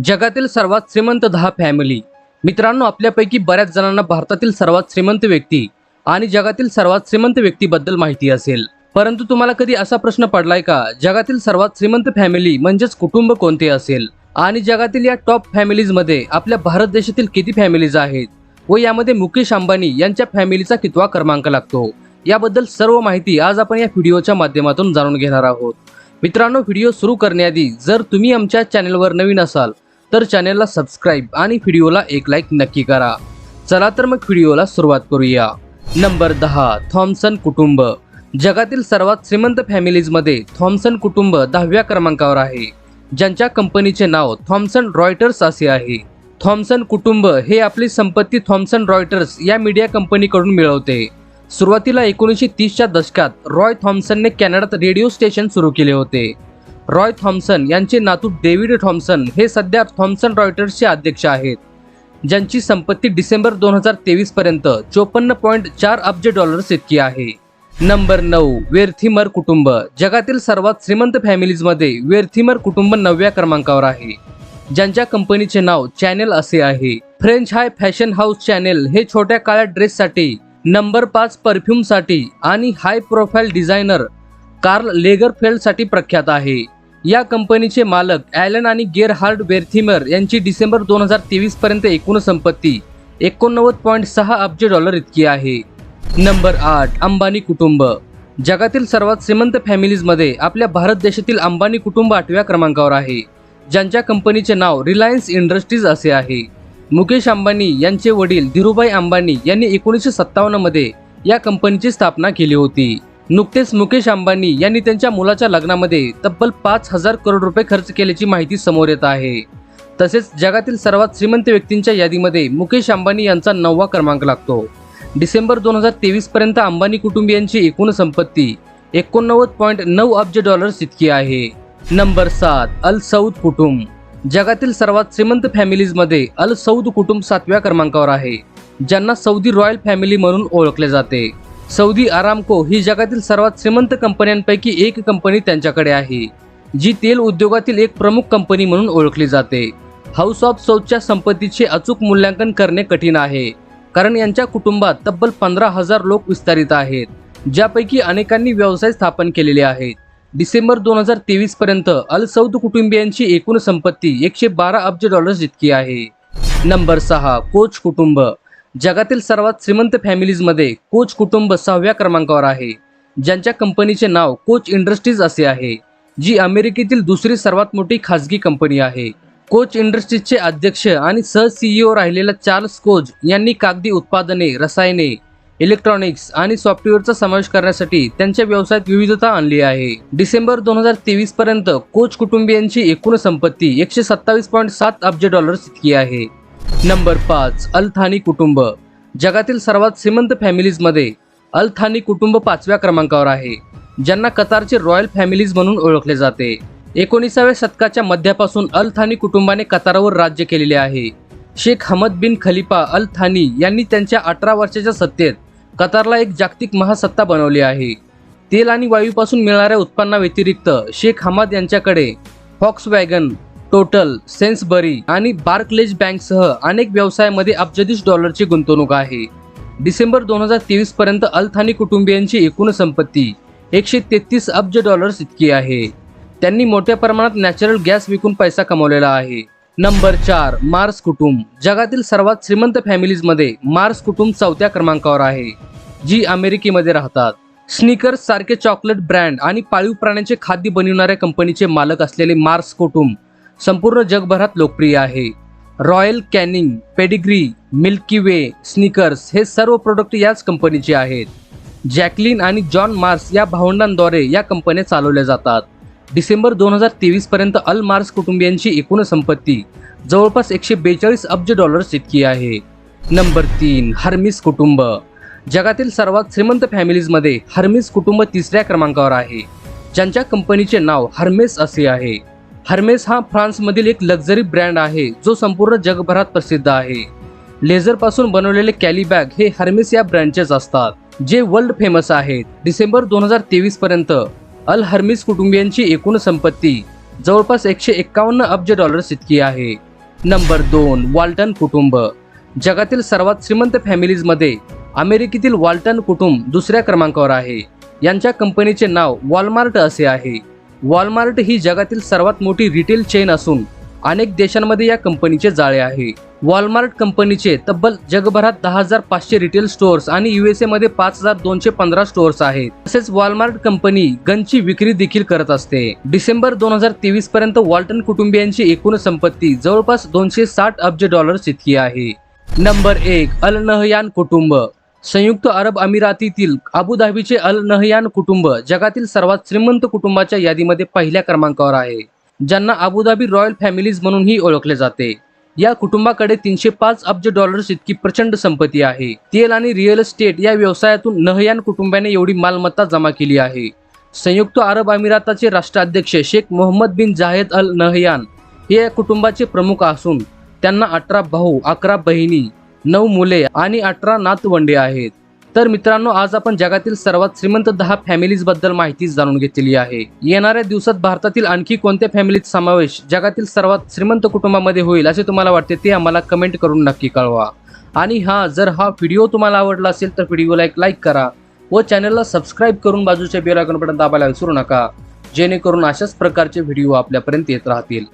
जगातील सर्वात श्रीमंत दहा फॅमिली मित्रांनो आपल्यापैकी बऱ्याच जणांना भारतातील सर्वात श्रीमंत व्यक्ती आणि जगातील सर्वात श्रीमंत व्यक्तीबद्दल माहिती असेल. परंतु तुम्हाला कधी असा प्रश्न पडलाय का? जगातील सर्वात श्रीमंत फॅमिली म्हणजेच कुटुंब कोणते असेल? आणि जगातील या टॉप फॅमिलीजमध्ये आपल्या भारत देशातील किती फॅमिलीज आहेत? व यामध्ये मुकेश अंबानी यांच्या फॅमिलीचा कितवा क्रमांक लागतो? याबद्दल सर्व माहिती आज आपण या व्हिडिओच्या माध्यमातून जाणून घेणार आहोत. मित्रांनो व्हिडिओ सुरू करण्याआधी जर तुम्ही आमच्या चॅनलवर नवीन असाल तर चॅनलला सबस्क्राईब आणि व्हिडिओला एक लाईक नक्की करा. चला तर मग व्हिडिओला सुरुवात करूया. नंबर दहा थॉम्सन कुटुंब. जगातील सर्वात श्रीमंत फॅमिलीजमध्ये थॉम्सन कुटुंब दहाव्या क्रमांकावर आहे. ज्यांच्या कंपनीचे नाव थॉम्सन रॉयटर्स असे आहे. थॉम्सन कुटुंब हे आपली संपत्ती थॉम्सन रॉयटर्स या मीडिया कंपनीकडून मिळवते. सुरुवातीला एकोणीसशे तीसच्या दशकात रॉय थॉम्सनने कॅनडात रेडिओ स्टेशन सुरू केले होते. रॉय थॉम्सन यांचे नातू डेव्हिड थॉम्सन हे सध्या थॉम्सन रॉयटर्सचे अध्यक्ष आहेत. ज्यांची संपत्ती डिसेंबर दोन हजार तेवीस पर्यंत चोपन्न पॉईंट चार अब्ज डॉलर्स इतकी आहे. नंबर नऊ वेर्थिमर कुटुंब. जगातील सर्वात श्रीमंत फॅमिलीजमध्ये वेर्थिमर कुटुंब नवव्या क्रमांकावर आहे. ज्यांच्या कंपनीचे नाव चॅनेल असे आहे. French high fashion house Chanel हे छोट्या काळ्या ड्रेससाठी नंबर पाच परफ्यूमसाठी आणि हाय प्रोफाईल डिझायनर कार्ल लेगरफेल्डसाठी प्रख्यात आहे. या कंपनीचे मालक ॲलन आणि गेरहार्ड वेर्थिमर यांची डिसेंबर दोन हजार तेवीस पर्यंत एकूण संपत्ती एकोणनव्वद पॉईंट सहा अब्ज डॉलर इतकी आहे. नंबर आठ अंबानी कुटुंब. जगातील सर्वात श्रीमंत फॅमिलीजमध्ये आपल्या भारत देशातील अंबानी कुटुंब आठव्या क्रमांकावर आहे ज्यांच्या कंपनीचे नाव रिलायन्स इंडस्ट्रीज असे आहे. मुकेश अंबानी यांचे वडील धीरूभाई अंबानी यांनी एकोणीसशे सत्तावन्नमध्ये या कंपनीची स्थापना केली होती. नुकतेच मुकेश अंबानी यांनी त्यांच्या मुलाच्या लग्नामध्ये तब्बल पाच हजार करोड रुपये खर्च केल्याची माहिती समोर येत आहे. तसेच जगातील सर्वात श्रीमंत व्यक्तींच्या यादीमध्ये मुकेश अंबानी यांचा नववा क्रमांक लागतो. डिसेंबर दोन हजार तेवीस पर्यंत अंबानी कुटुंबियांची एकूण संपत्ती एकोणनव्वद पॉईंट नऊ अब्ज डॉलर्स इतकी आहे. नंबर सात अल सौद कुटुंब. जगातील सर्वात श्रीमंत फॅमिलीजमध्ये अल सौद कुटुंब सातव्या क्रमांकावर आहे ज्यांना सौदी रॉयल फॅमिली म्हणून ओळखले जाते. सौदी आरामको ही जगातील सर्वात श्रीमंत कंपन्यांपैकी एक कंपनी त्यांच्याकडे आहे जी तेल उद्योगातील एक प्रमुख कंपनी म्हणून ओळखली जाते. हाऊस ऑफ सौदच्या संपत्तीचे अचूक मूल्यांकन करणे कठीण आहे कारण यांच्या कुटुंबात तब्बल पंधरा हजार लोक विस्तारित आहेत ज्यापैकी अनेकांनी व्यवसाय स्थापन केलेले आहेत. डिसेंबर दोन हजार तेवीस पर्यंत अल सौद कुटुंबियांची एकूण संपत्ती एकशे बारा अब्ज डॉलर्स इतकी आहे. नंबर सहा कोच कुटुंब. जगातील सर्वात श्रीमंत फॅमिलीजमध्ये कोच कुटुंब सहाव्या क्रमांकावर आहे. ज्यांच्या कंपनीचे नाव कोच इंडस्ट्रीज असे आहे जी अमेरिकेतील दुसरी सर्वात मोठी खाजगी कंपनी आहे. कोच इंडस्ट्रीजचे अध्यक्ष आणि सह सीईओ राहिलेल्या चार्ल्स कोच यांनी कागदी उत्पादने रसायने इलेक्ट्रॉनिक्स आणि सॉफ्टवेअरचा समावेश करण्यासाठी त्यांच्या व्यवसायात विविधता आणली आहे. डिसेंबर दोन हजार तेवीस पर्यंत कोच कुटुंबियांची एकूण संपत्ती एकशे सत्तावीस पॉईंट सात अब्ज डॉलर्स इतकी आहे. नंबर पाच अल्थानी कुटुंब. जगातील सर्वात श्रीमंत फॅमिलीजमध्ये अल्थानी कुटुंब पाचव्या क्रमांकावर आहे ज्यांना कतारचे रॉयल फॅमिलीज म्हणून ओळखले जाते. एकोणीसाव्या शतकाच्या मध्यापासून अल थानी कुटुंबाने कतारावर राज्य केलेले आहे. शेख हमद बिन खलिफा अल थानी यांनी त्यांच्या अठरा वर्षाच्या सत्तेत कतारला एक जागतिक महासत्ता बनवली आहे. तेल आणि वायूपासून मिळणाऱ्या उत्पन्नाव्यतिरिक्त शेख हमाद यांच्याकडे फॉक्स वॅगन टोटल सेन्सबरी आणि बार्कलेज बँकसह अनेक व्यवसायामध्ये अब्जदीश डॉलरची गुंतवणूक आहे. डिसेंबर दोन हजार तेवीस पर्यंत अल्थानी कुटुंबियांची एकूण संपत्ती एकशे तेहतीस अब्ज डॉलर्स इतकी आहे. त्यांनी मोठ्या प्रमाणात नॅचरल गॅस विकून पैसा कमवलेला आहे. नंबर चार मार्स कुटुंब. जगातील सर्वात श्रीमंत फॅमिलीजमध्ये मार्स कुटुंब चौथ्या क्रमांकावर आहे जी अमेरिकेमध्ये राहतात. स्निकर्स सारखे चॉकलेट ब्रँड आणि पाळीव प्राण्यांचे खाद्य बनविणाऱ्या कंपनीचे मालक असलेले मार्स कुटुंब संपूर्ण जगभरात लोकप्रिय आहे. Royal Canin Pedigree Milky Way Snickers हे सर्व प्रोडक्ट याच कंपनीचे आहेत. जॅकलिन आणि जॉन मार्स या भावंडांद्वारे या कंपन्या चालवल्या जातात. डिसेंबर दोन हजार तेवीस पर्यंत अल मार्स कुटुंबियांची एकूण संपत्ती जवळपास एकशे बेचाळीस अब्ज डॉलर्स इतकी आहे. नंबर तीन हर्मिस कुटुंब. जगातील सर्वात श्रीमंत फॅमिलीजमध्ये हर्मिस कुटुंब तिसऱ्या क्रमांकावर आहे. ज्यांच्या कंपनीचे नाव हर्मेस असे आहे. हर्मेस हा फ्रान्समधील एक लक्झरी ब्रँड आहे जो संपूर्ण जगभरात प्रसिद्ध आहे. लेझरपासून बनवलेले कॅली बॅग हे हर्मेस या ब्रँडचेच असतात जे वर्ल्ड फेमस आहेत. डिसेंबर दोन हजार तेवीस पर्यंत अल हर्मिस कुटुंबियांची एकूण संपत्ती जवळपास एकशे एक्कावन्न अब्ज डॉलर्स इतकी आहे. नंबर दोन वाल्टन कुटुंब. जगातील सर्वात श्रीमंत फॅमिलीजमध्ये अमेरिकेतील वाल्टन कुटुंब दुसऱ्या क्रमांकावर आहे. यांच्या कंपनीचे नाव वॉलमार्ट असे आहे. वॉलमार्ट ही जगातील सर्वात मोठी रिटेल चेन असून अनेक देशांमध्ये या कंपनीचे जाळे आहे. वॉलमार्ट कंपनीचे तब्बल जगभरात दहा हजार पाचशे रिटेल स्टोअर्स आणि युएसए मध्ये पाच हजार दोनशे पंधरा स्टोअर्स आहेत. तसेच वॉलमार्ट कंपनी गनची विक्री देखील करत असते. डिसेंबर दोन हजार तेवीस पर्यंत वॉल्टन कुटुंबियांची एकूण संपत्ती जवळपास दोनशे साठ अब्ज डॉलर्स इतकी आहे. नंबर एक अल नहयान कुटुंब. संयुक्त अरब अमिरातीतील अबुधाबीचे अल नहयान कुटुंब जगातील सर्वात श्रीमंत कुटुंबाच्या यादीमध्ये पहिल्या क्रमांकावर आहे ज्यांना अबुधाबी रॉयल फॅमिलीज म्हणूनही ओळखले जाते. या कुटुंबाकडे तीनशे पाच अब्ज डॉलर्स इतकी प्रचंड संपत्ती आहे. तेल आणि रिअल इस्टेट या व्यवसायातून नहयान कुटुंबाने एवढी मालमत्ता जमा केली आहे. संयुक्त अरब अमिराताचे राष्ट्राध्यक्ष Sheikh Mohammed bin Zayed Al Nahyan हे या कुटुंबाचे प्रमुख असून त्यांना अठरा भाऊ अकरा बहिणी नऊ मुले आणि अठरा नातवंडे आहेत. तर मित्रांनो आज आपण जगातील सर्वात श्रीमंत दहा फॅमिलीजबद्दल माहिती जाणून घेतलेली आहे. येणाऱ्या दिवसात भारतातील आणखी कोणत्या फॅमिलीत समावेश जगातील सर्वात श्रीमंत कुटुंबामध्ये होईल असे तुम्हाला वाटते ते आम्हाला कमेंट करून नक्की कळवा. आणि हा जर हा व्हिडिओ तुम्हाला आवडला असेल तर व्हिडिओला एक लाईक करा व चॅनलला सबस्क्राईब करून बाजूच्या बेल आयकॉन बटन दाबायला विसरू नका. जेणेकरून अशाच प्रकारचे व्हिडिओ आपल्यापर्यंत येत राहतील.